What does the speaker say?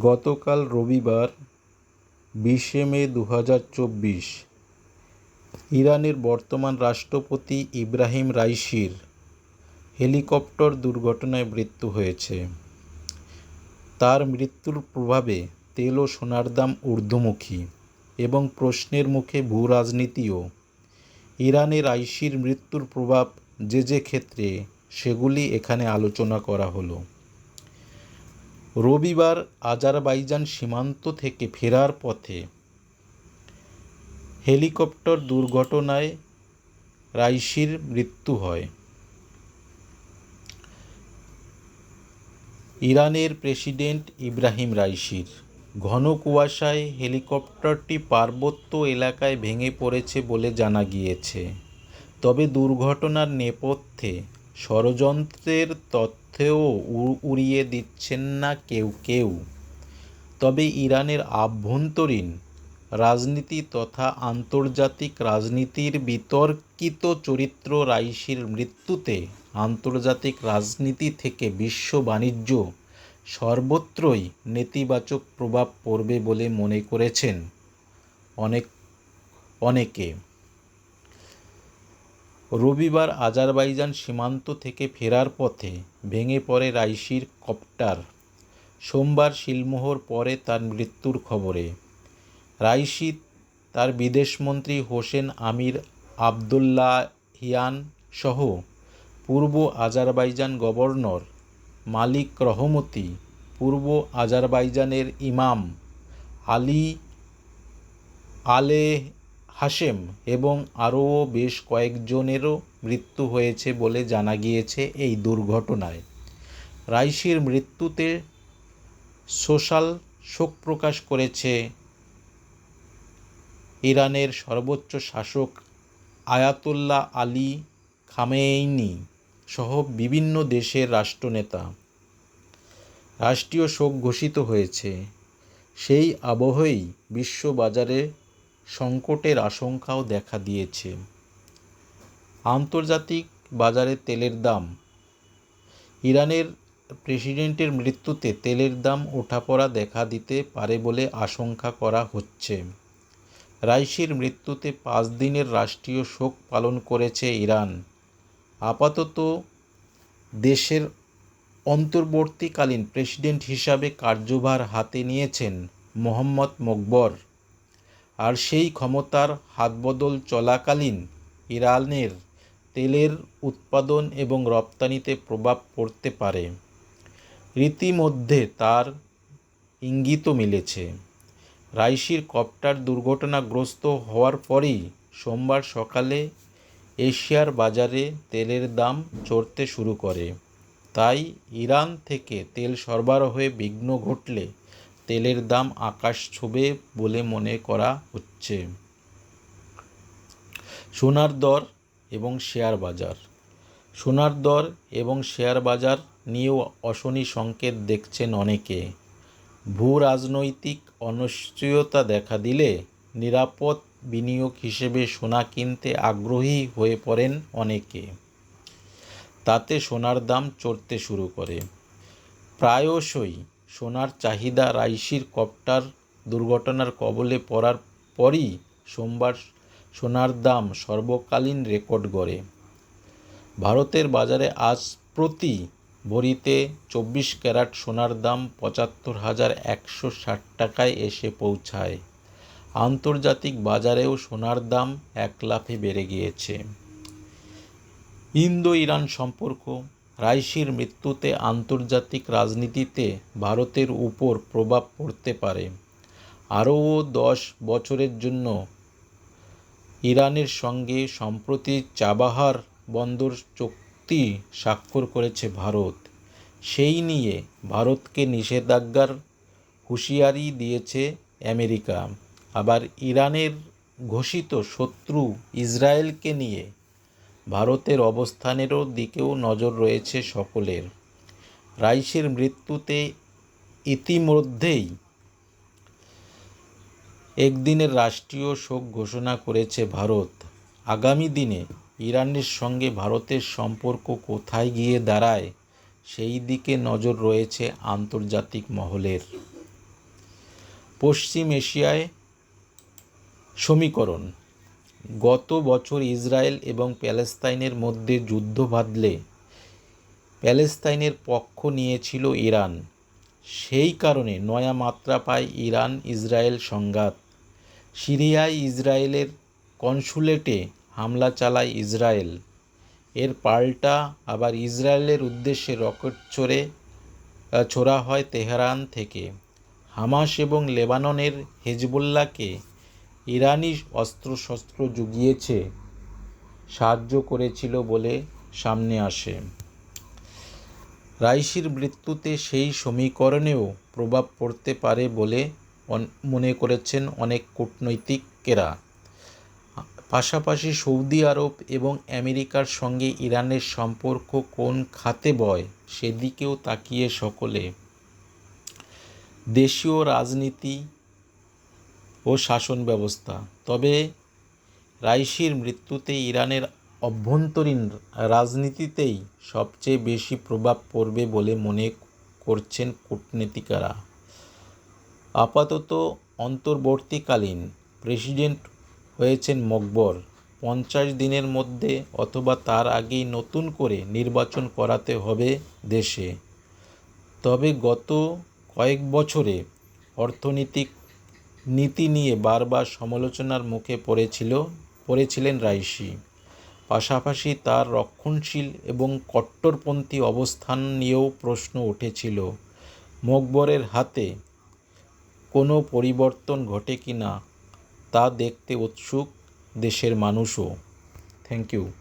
গতকাল রবিবার বিশে মে দু চব্বিশ ইরানের বর্তমান রাষ্ট্রপতি ইব্রাহিম রাইসির হেলিকপ্টার দুর্ঘটনায় মৃত্যু হয়েছে। তার মৃত্যুর প্রভাবে তেল ও সোনার দাম ঊর্ধ্বমুখী এবং প্রশ্নের মুখে ভূ রাজনীতিও ইরানের রাইসির মৃত্যুর প্রভাব যে যে ক্ষেত্রে, সেগুলি এখানে আলোচনা করা হলো। রবিবার আজারবাইজান সীমান্ত থেকে ফেরার পথে হেলিকপ্টার দুর্ঘটনায় রাইসির মৃত্যু হয়। ইরানের প্রেসিডেন্ট ইব্রাহিম রাইসির ঘন কুয়াশায় হেলিকপ্টারটি পার্বত্য এলাকায় ভেঙে পড়েছে বলে জানা গিয়েছে। তবে দুর্ঘটনার নেপথ্যে ষড়যন্ত্রের তথ্যও উড়িয়ে দিচ্ছেন না কেউ কেউ। তবে ইরানের আভ্যন্তরীণ রাজনীতি তথা আন্তর্জাতিক রাজনীতির বিতর্কিত চরিত্র রাইসির মৃত্যুতে আন্তর্জাতিক রাজনীতি থেকে বিশ্ব বাণিজ্য সর্বত্রই নেতিবাচক প্রভাব পড়বে বলে মনে করেছেন অনেক, অনেকে। রবিবার আজারবাইজান সীমান্ত থেকে ফেরার পথে ভেঙে পড়ে রাইসির কপ্টার। সোমবার শিলমোহর পরে তার মৃত্যুর খবরে। রাইসি তার বিদেশমন্ত্রী হোসেন আমির আবদুল্লাহিয়ান সহ পূর্ব আজারবাইজান গভর্নর মালিক রহমতি, পূর্ব আজারবাইজানের ইমাম আলী আলে হাশেম এবং আরও বেশ কয়েকজনেরও মৃত্যু হয়েছে বলে জানা গিয়েছে এই দুর্ঘটনায়। রাইসির মৃত্যুতে সোশ্যাল শোক প্রকাশ করেছে ইরানের সর্বোচ্চ শাসক আয়াতুল্লাহ আলী খামেইনি সহ বিভিন্ন দেশের রাষ্ট্রনেতা। রাষ্ট্রীয় শোক ঘোষিত হয়েছে। সেই আবহেই বিশ্ববাজারে সংকটের আশঙ্কাও দেখা দিয়েছে। আন্তর্জাতিক বাজারে তেলের দাম। ইরানের প্রেসিডেন্টের মৃত্যুতে তেলের দাম ওঠাপড়া দেখা দিতে পারে বলে আশঙ্কা করা হচ্ছে। রাইসির মৃত্যুতে পাঁচ দিনের রাষ্ট্রীয় শোক পালন করেছে ইরান। আপাতত দেশের অন্তর্বর্তীকালীন প্রেসিডেন্ট হিসাবে কার্যভার হাতে নিয়েছেন মোহাম্মদ মকবর। আর সেই ক্ষমতার হাতবদল চলাকালীন ইরানের তেলের উৎপাদন এবং রপ্তানিতে প্রভাব পড়তে পারে। রীতিমধ্যে তার ইঙ্গিতও মিলেছে। রাইসির কপ্টার দুর্ঘটনাগ্রস্ত হওয়ার পরেই সোমবার সকালে এশিয়ার বাজারে তেলের দাম চড়তে শুরু করে। তাই ইরান থেকে তেল সরবরাহে বিঘ্ন ঘটলে তেলের দাম আকাশ ছোঁবে বলে মনে করা হচ্ছে। সোনার দর এবং শেয়ার বাজার। সোনার দর এবং শেয়ার বাজার নিয়েও অশনি সংকেত দেখছেন অনেকে। ভূ রাজনৈতিক অনিশ্চয়তা দেখা দিলে নিরাপদ বিনিয়োগ হিসেবে সোনা কিনতে আগ্রহী হয়ে পড়েন অনেকে। তাতে সোনার দাম চড়তে শুরু করে। প্রায়শই সোনার চাহিদা রাইসির কপ্টার দুর্ঘটনার কবলে পড়ার পরই সোমবার সোনার দাম সর্বকালীন রেকর্ড গড়ে। ভারতের বাজারে আজ প্রতি ভরিতে চব্বিশ ক্যারাট সোনার দাম পঁচাত্তর হাজার একশো ষাট টাকায় এসে পৌঁছায়। আন্তর্জাতিক বাজারেও সোনার দাম এক লাফে বেড়ে গিয়েছে। ইন্দো ইরান সম্পর্ক রাইসির মৃত্যুতে আন্তর্জাতিক রাজনীতিতে ভারতের উপর প্রভাব পড়তে পারে। আরও দশ বছরের জন্য ইরানের সঙ্গে সম্প্রতি চাবাহার বন্দর চুক্তি স্বাক্ষর করেছে ভারত। সেই নিয়ে ভারতকে নিষেধাজ্ঞার হুঁশিয়ারি দিয়েছে আমেরিকা। আবার ইরানের ঘোষিত শত্রু ইসরায়েলকে নিয়ে ভারতের অবস্থানেরও দিকেও নজর রয়েছে সকলের। রাইসের মৃত্যুতে ইতিমধ্যেই একদিনের রাষ্ট্রীয় শোক ঘোষণা করেছে ভারত। আগামী দিনে ইরানের সঙ্গে ভারতের সম্পর্ক কোথায় গিয়ে দাঁড়ায়, সেই দিকে নজর রয়েছে আন্তর্জাতিক মহলের। পশ্চিম এশিয়ায় সমীকরণ গত বছর ইসরায়েল এবং প্যালেস্তাইনের মধ্যে যুদ্ধ বাঁধলে প্যালেস্তাইনের পক্ষ নিয়েছিল ইরান। সেই কারণে নয়া মাত্রা পায় ইরান ইসরায়েল সংঘাত। সিরিয়ায় ইসরায়েলের কনসুলেটে হামলা চালায় ইসরায়েল। এর পাল্টা আবার ইসরায়েলের উদ্দেশ্যে রকেট ছড়ে ছোড়া হয় তেহরান থেকে। হামাস এবং লেবাননের হেজবুল্লাহকে ইরানি অস্ত্রশস্ত্র জুগিয়েছে, সাহায্য করেছিল বলে সামনে আসে। রাইসির মৃত্যুতে সেই সমীকরণেও প্রভাব পড়তে পারে বলে মনে করেছেন অনেক কূটনৈতিকেরা। পাশাপাশি সৌদি আরব এবং আমেরিকার সঙ্গে ইরানের সম্পর্ক কোন খাতে বয়, সেদিকেও তাকিয়ে সকলে। দেশীয় রাজনীতি ও শাসন ব্যবস্থা। তবে রাইসির মৃত্যুতে ইরানের অভ্যন্তরীণ রাজনীতিতেই সবচেয়ে বেশি প্রভাব পড়বে বলে মনে করছেন কূটনীতিকেরা। আপাতত অন্তর্বর্তীকালীন প্রেসিডেন্ট হয়েছেন মকবর। পঞ্চাশ দিনের মধ্যে অথবা তার আগেই নতুন করে নির্বাচন করাতে হবে দেশে। তবে গত কয়েক বছরে অর্থনৈতিক নীতি নিয়ে বারবার সমালোচনার মুখে পড়েছিল, পড়েছিলেন রাইসি। পাশাপাশি তার রক্ষণশীল এবং কট্টরপন্থী অবস্থান নিয়েও প্রশ্ন উঠেছিল, মকবরের হাতে কোনো পরিবর্তন ঘটে কি না তা দেখতে উৎসুক দেশের মানুষও। Thank you.